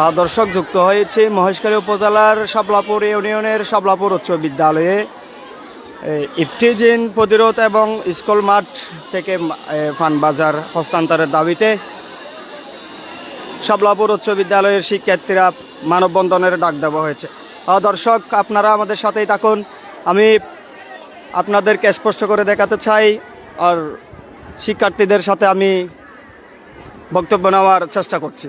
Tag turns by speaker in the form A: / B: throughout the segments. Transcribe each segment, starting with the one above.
A: দর্শক, যুক্ত হয়েছে মহেশখালী উপজেলার শাবলাপুর ইউনিয়নের শাবলাপুর উচ্চ বিদ্যালয়ে। ইফটিজিন প্রতিরোধ এবং স্কুল মাঠ থেকে ফানবাজার হস্তান্তরের দাবিতে শাবলাপুর উচ্চ বিদ্যালয়ের শিক্ষার্থীরা মানববন্ধনের ডাক দেওয়া হয়েছে। দর্শক, আপনারা আমাদের সাথেই থাকুন। আমি আপনাদেরকে স্পষ্ট করে দেখাতে চাই, আর শিক্ষার্থীদের সাথে আমি বক্তব্য নেওয়ার চেষ্টা করছি।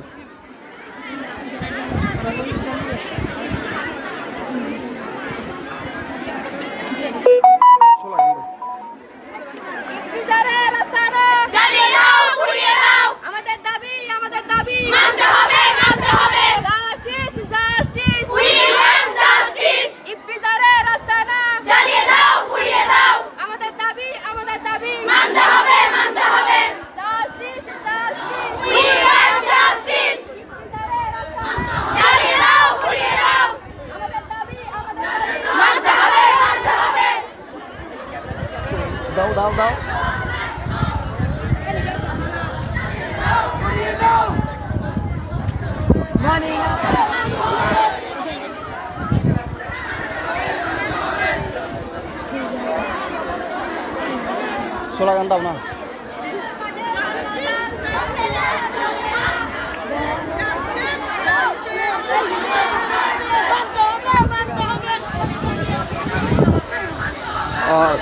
A: স্লোগান দাও না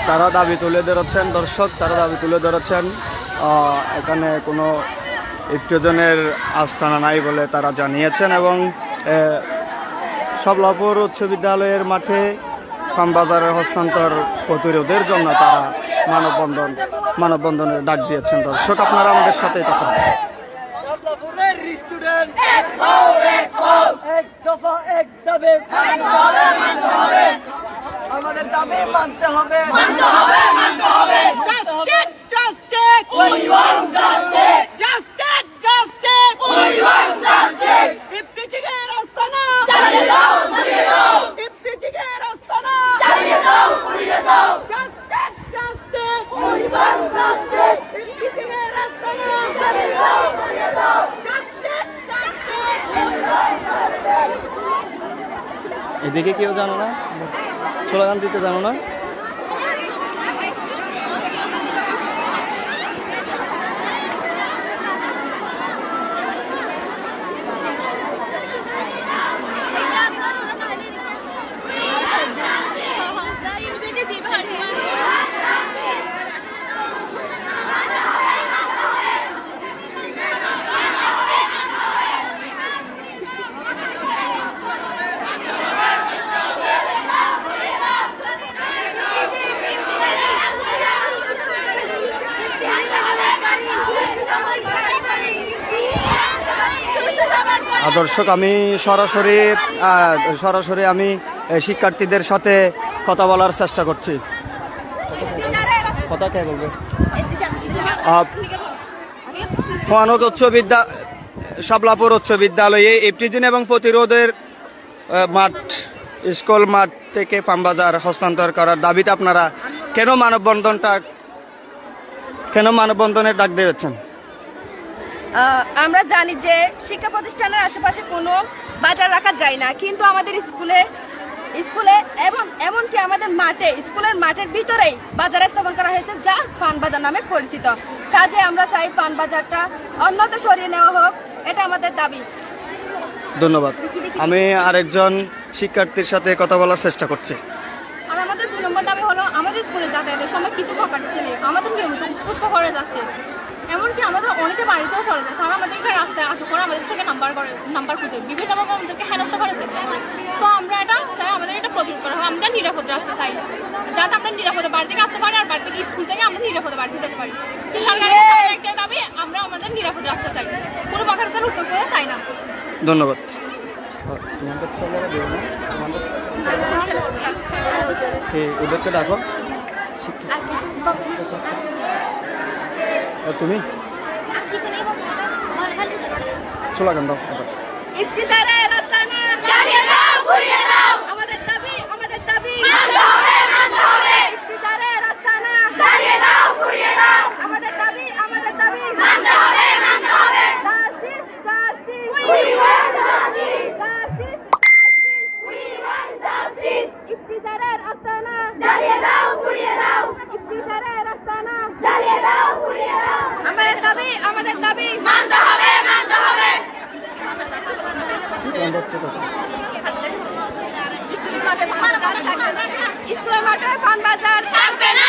A: তারা দাবি তুলে ধরেছেন, দর্শক, তারা দাবি তুলে ধরেছেন। এখানে কোনো একটুজনের আস্থানা নাই বলে তারা জানিয়েছেন এবং সবলাপুর উচ্চ বিদ্যালয়ের মাঠে খামবাজারের হস্তান্তর প্রতিরোধের জন্য তারা মানববন্ধন মানববন্ধনের ডাক দিয়েছেন দর্শক আপনারা আমাদের সাথে থাকুন।
B: শাবলাপুরের স্টুডেন্ট
C: এক হও এক হও
B: এক দফা এক দাবি আমাদের দাবি মানতে হবে।
C: মানতে হবে মানতে হবে।
D: Justice justice
C: we want justice
D: justice justice
C: we want justice
D: ইফতিজারের রাস্তাটা
C: চালিয়ে দাও ঘুরিয়ে দাও
D: ইফতিজারের রাস্তাটা
C: চালিয়ে দাও ঘুরিয়ে দাও
D: justice justice
C: we want justice
D: ইফতিজারের রাস্তাটা
C: চালিয়ে দাও ঘুরিয়ে দাও
D: জাস্টিস জাস্টিস
A: এদিকে কেউ জানো না? স্লোগান দিতে জানো না? দর্শক আমি সরাসরি সরাসরি আমি শিক্ষার্থীদের সাথে কথা বলার চেষ্টা করছি। কথা কে বলবে? উচ্চ বিদ্যা শাবলাপুর উচ্চ বিদ্যালয়ে ইফটিজিন এবং প্রতিরোধের মাঠ স্কুল মাঠ থেকে পামবাজার হস্তান্তর করার দাবিতে আপনারা কেন মানববন্ধনটা কেন মানববন্ধনের ডাক দিয়েছেন?
D: আমরা জানি যে শিক্ষা প্রতিষ্ঠানের আশেপাশে কোনো বাজার রাখা যায় না কিন্তু আমাদের স্কুলে স্কুলে এবং এমনকি আমাদের মাঠে স্কুলের মাঠের ভিতরেই বাজার স্থাপন করা হয়েছে যা ফান বাজার নামে পরিচিত। কাজে আমরা চাই ফান বাজারটা অন্যত্র সরিয়ে নেওয়া হোক এটা আমাদের দাবি।
A: ধন্যবাদ। আমি আরেকজন শিক্ষার্থীর সাথে কথা বলার চেষ্টা করছি।
E: আর আমাদের দুই নম্বর দাবি হলো আমাদের স্কুলে যাতায়াতের সময় কিছু নেই। আমাদের নিয়মিত উত্তপ্ত করে যাচ্ছে। এমনকি আমাদের অনেকে বাড়িতেও চলে যায়। তারা আমাদেরকে রাস্তায় আটক করে আমাদের থেকে নাম্বার করে নাম্বার খুঁজে। বিভিন্নভাবে আমাদেরকে হেনস্থা করে চেষ্টা করে তো আমরা এটা চাই আমাদের এটা প্রতিরোধ করা হয়। আমরা নিরাপদ রাস্তা চাই। যাতে আমরা নিরাপদে বাড়ি থেকে আসতে পারি আর বাড়ি থেকে স্কুল থেকে আমরা নিরাপদে বাড়িতে যেতে পারি। তো সরকারের একটা দাবি আমরা আমাদের নিরাপদ রাস্তা চাই। কোনো বাধার উত্তর করে চাই না।
A: ধন্যবাদ। ওদেরকে ডাকো। আর তুমি? দাও
C: চালিয়ে দাও ঘুরিয়ে দাও।
D: আমাদের দাবি আমাদের দাবি
C: মানতে হবে মানতে হবে
D: ইফতিজারের রাস্তাটা
C: চালিয়ে দাও ঘুরিয়ে দাও
D: আমাদের দাবি আমাদের দাবি
C: মানতে হবে মানতে হবে
D: justice justice
C: we want justice
D: স্কুলের মাঠে পান বাজার
C: থাকবে না।